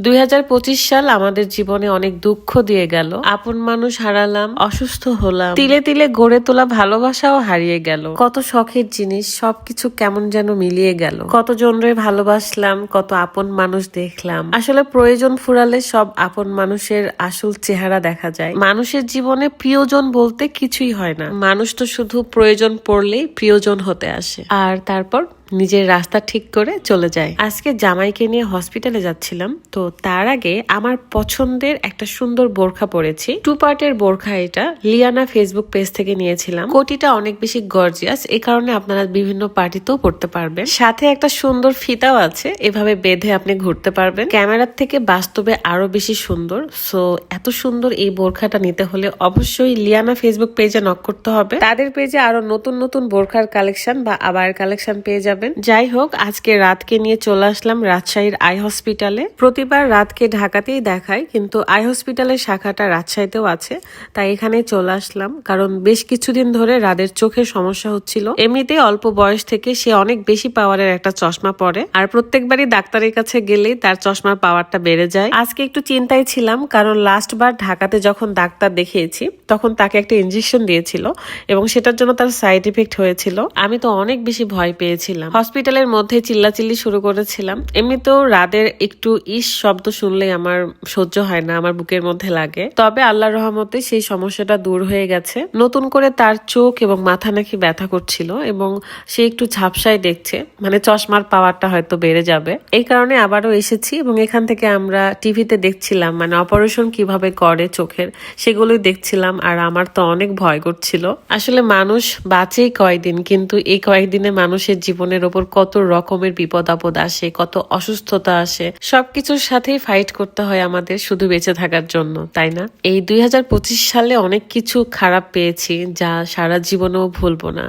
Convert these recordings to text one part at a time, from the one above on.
দুই হাজার পঁচিশ সাল আমাদের জীবনে অনেক দুঃখ দিয়ে গেল। আপন মানুষ হারালাম, অসুস্থ হলাম। তিলে তিলে গড়ে তোলা ভালোবাসাও হারিয়ে গেল। কত শখের জিনিস, সবকিছু কেমন যেন মিলিয়ে গেল। কত জনরে ভালোবাসলাম, কত আপন মানুষ দেখলাম। আসলে প্রয়োজন ফুরালে সব আপন মানুষের আসল চেহারা দেখা যায়। মানুষের জীবনে প্রিয়জন বলতে কিছুই হয় না। মানুষ তো শুধু প্রয়োজন পড়লেই প্রিয়জন হতে আসে। আর তারপর নিজের রাস্তা ঠিক করে চলে যায়। আজকে জামাইকে নিয়ে হসপিটালে যাচ্ছিলাম, তো তার আগে আমার পছন্দের একটা সুন্দর বোরখা পরেছি। টু পার্টের বোরখা এটা। লিয়ানা ফেসবুক পেজ থেকে নিয়েছিলাম। কোটিটা অনেক বেশি গর্জিয়াস এ কারণে আপনারা বিভিন্ন পার্টিতেও পড়তে পারবেন। সাথে একটা সুন্দর ফিতাও আছে, এভাবে বেঁধে আপনি ঘুরতে পারবেন। ক্যামেরার থেকে বাস্তবে আরও বেশি সুন্দর সো এত সুন্দর এই বোরখাটা নিতে হলে অবশ্যই লিয়ানা ফেসবুক পেজে নক করতে হবে। তাদের পেজে আরও নতুন নতুন বোরখার কালেকশন বা আবার কালেকশন পেয়ে যাবেন। যাই হোক, আজকে রাতকে নিয়ে চলে আসলাম রাজশাহীর আই হসপিটালে। প্রতিবার রাতকে ঢাকাতেই দেখায় কিন্তু আই হসপিটালের শাখাটা রাজশাহীতেও আছে, তাই এখানে চলে আসলাম। কারণ বেশ কিছুদিন ধরে রাদের চোখের সমস্যা হচ্ছিল। এমনিতেই অল্প বয়স থেকে সে অনেক বেশি পাওয়ারের একটা চশমা পরে, আর প্রত্যেকবারই ডাক্তারের কাছে গেলেই তার চশমার পাওয়ারটা বেড়ে যায়। আজকে একটু চিন্তায় ছিলাম, কারণ লাস্ট বার ঢাকাতে যখন ডাক্তার দেখিয়েছি, তখন তাকে একটা ইঞ্জেকশন দিয়েছিল, এবং সেটার জন্য তার সাইড ইফেক্ট হয়েছিল। আমি তো অনেক বেশি ভয় পেয়েছিলাম। হসপিটালের মধ্যে চিল্লাচিল্লি শুরু করেছিলাম। এমনিতেও রাদের একটু ইস শব্দ শুনলেই আমার সহ্য হয় না, আমার বুকের মধ্যে লাগে। তবে আল্লাহর রহমতে সেই সমস্যাটা দূর হয়ে গেছে। নতুন করে তার চোখ এবং মাথা নাকি ব্যথা করছিল এবং সে একটু ঝাপসায় দেখছে। মানে চশমার পাওয়ারটা হয়তো বেড়ে যাবে। এই কারণে আবারও এসেছি এবং এখান থেকে আমরা টিভিতে দেখছিলাম মানে অপারেশন কীভাবে করে চোখের, সেগুলোই দেখছিলাম আর আমার তো অনেক ভয় করছিল। আসলে মানুষ বাঁচেই কয়দিন, কিন্তু এই কয়েকদিনে মানুষের জীবনের ওপর কত রকমের বিপদ আপদ আসে, কত অসুস্থতা আসে, সবকিছুর সাথেই ফাইট করতে হয় আমাদের শুধু বেঁচে থাকার জন্য, তাই না? এই দুই হাজার পঁচিশ সালে অনেক কিছু খারাপ পেয়েছি যা সারা জীবনেও ভুলবো না।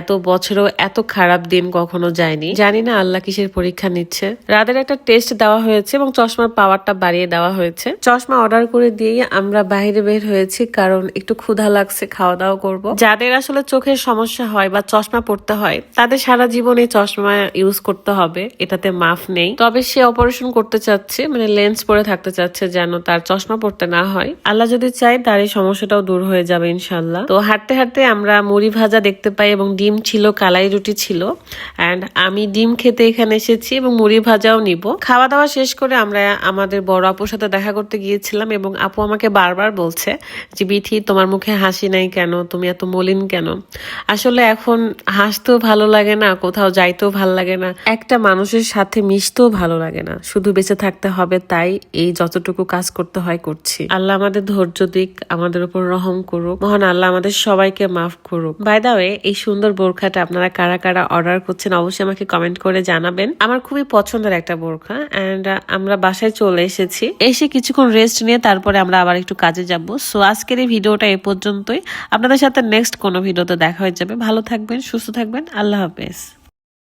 এত বছরও এত খারাপ দিন কখনো যায়নি। জানি না আল্লাহ কিসের পরীক্ষা নিচ্ছে। রাদের একটা টেস্ট দেওয়া হয়েছে এবং চশমার পাওয়ারটা বাড়িয়ে দেওয়া হয়েছে। চশমা অর্ডার করে দিয়েই আমরা বাইরে বের হয়েছি, কারণ একটু ক্ষুধা লাগছে খাওয়া দাওয়া করব। যাদের আসলে চোখের সমস্যা হয় বা চশমা পড়তে হয়, তাদের সারা জীবনে চশমা ইউজ করতে হবে, এটাতে মাফ নেই। তবে সে অপারেশন করতে চাচ্ছে মানে লেন্স পরে থাকতে চাচ্ছে যেন তার চশমা পড়তে না হয়। আল্লাহ যদি চাই তার এই সমস্যাটাও দূর হয়ে যাবে ইনশাল্লাহ তো হাঁটতে হাঁটতে আমরা মুড়ি ভাজা দেখতে পাই এবং ডিম ছিল, কালাই রুটি ছিল। অ্যান্ড আমি ডিম খেতে এখানে এসেছি এবং মুড়ি ভাজাও নিব। খাওয়া দাওয়া শেষ করে আমরা আমাদের বড় আপুর সাথে দেখা করতে গিয়েছিলাম এবং আপু আমাকে বারবার বলছে যে, বিথি, তোমার মুখে হাসি নাই কেন? তুমি এত মলিন কেন? আসলে এখন হাসতেও ভালো লাগে না, কোথাও যাইতেও ভালো লাগে না। একটা মানুষের সাথে মিশতেও ভালো লাগে না। শুধু বেঁচে থাকতে হবে তাই এই যতটুকু কাজ করতে হয় করছি। আল্লাহ আমাদের ধৈর্য দিক, আমাদের উপর রহম করুক। মহান আল্লাহ আমাদের সবাইকে মাফ করুক। বাই দা ওয়ে এই সুন্দর বোরখাটা আপনারা কারা কারা অর্ডার করছেন অবশ্যই আমাকে কমেন্ট করে জানাবেন। আমার খুবই পছন্দের একটা বোরখা অ্যান্ড আমরা বাসায় চলে এসেছি। এসে কিছুক্ষণ রেস্ট নিয়ে তারপরে আমরা আবার একটু কাজে যাব। সো আজকের এই ভিডিওটা এ পর্যন্তই। আপনাদের সাথে নেক্সট কোনো ভিডিওতে দেখা হয়ে যাবে। ভালো থাকবেন, সুস্থ থাকবেন। আল্লাহ হাফেজ।